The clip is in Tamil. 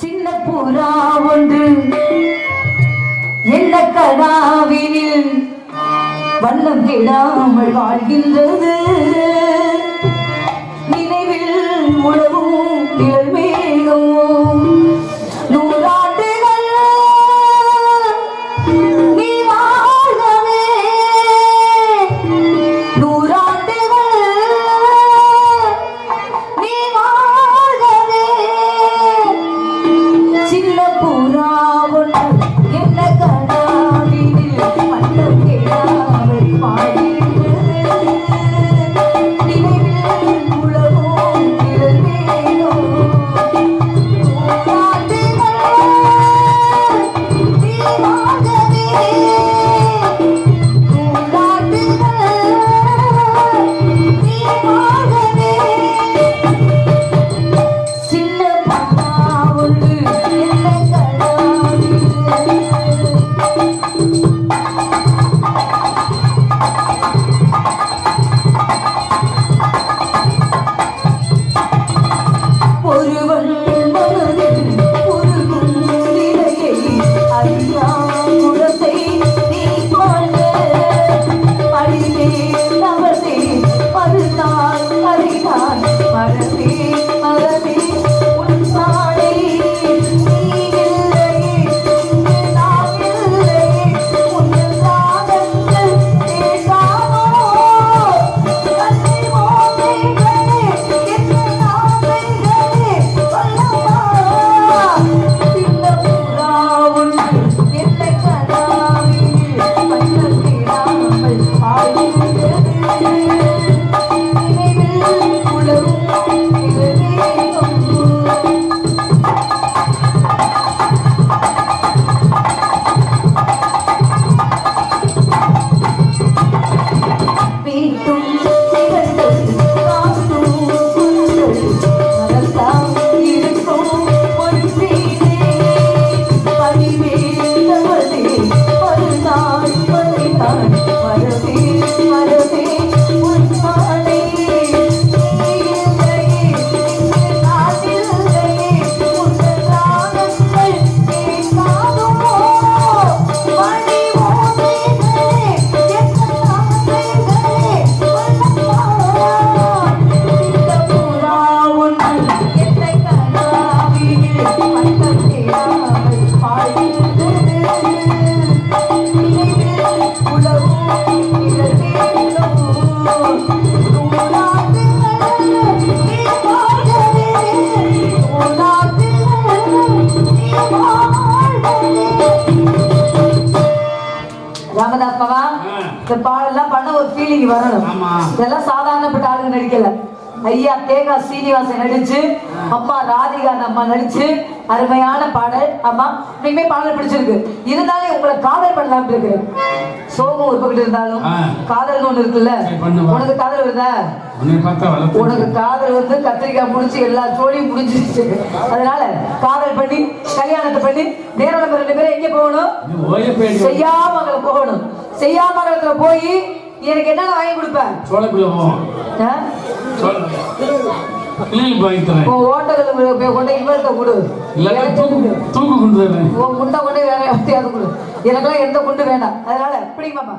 சின்ன புறா ஒன்று. என்ன கடாவினில் வண்ணம் கெடாமல் வாழ்கின்றது. நினைவில் உணவும் நிழல் ராமதாஸ் பாபா இந்த பாடெல்லாம் பண்ண ஒரு ஃபீலிங் வரணும். இதெல்லாம் சாதாரணப்பட்ட ஆளுங்க நடிக்கல. ஐயா தேகா சீனிவாசன் நடிச்சு அம்மா ராதிகா அம்மா நடிச்சு அருமையான பாடல். அம்மா உண்மையுமே பாடல் பிடிச்சிருக்கு. இருந்தாலும் உங்களை காதல் பண்ணலாம் இருக்கு சோகம் ஒரு பக்கத்து இருந்தாலும் ஆ. காதல்னு ஒண்ணு இருக்குல்ல. உனக்கு காதல் வருதா? உனக்கு காதல் வந்து கத்திரிக்காய் முடிச்சு எல்லா ஜோடியும் முடிஞ்சிருச்சு. அதனால காதல் பண்ணி கல்யாணத்தை பண்ணி நேரம் ரெண்டு பேரும் எங்க போகணும்? செய்யாமங்கல போகணும். செய்யாமங்கலத்துல போய் எனக்கு என்னென்ன வாங்கி கொடுப்ப? சோழக்குள்ள போவோம் ஆ? சோழ பிள்ளைகளுக்கு வாங்கி தரேன். உன் ஓட்டத்துல போய் கொண்டு இவர்கிட்ட கொடு. இல்லாட்டா எனக்கு தூக்கு எதுக்கு? தூக்கு கொண்டு தரேன் உன் குண்டை கொண்டு வேற யார்ட்டையாவது கொடு. எனக்கெல்லாம் எந்த குண்டு வேண்டாம். அதனால பிடிங்கம்மா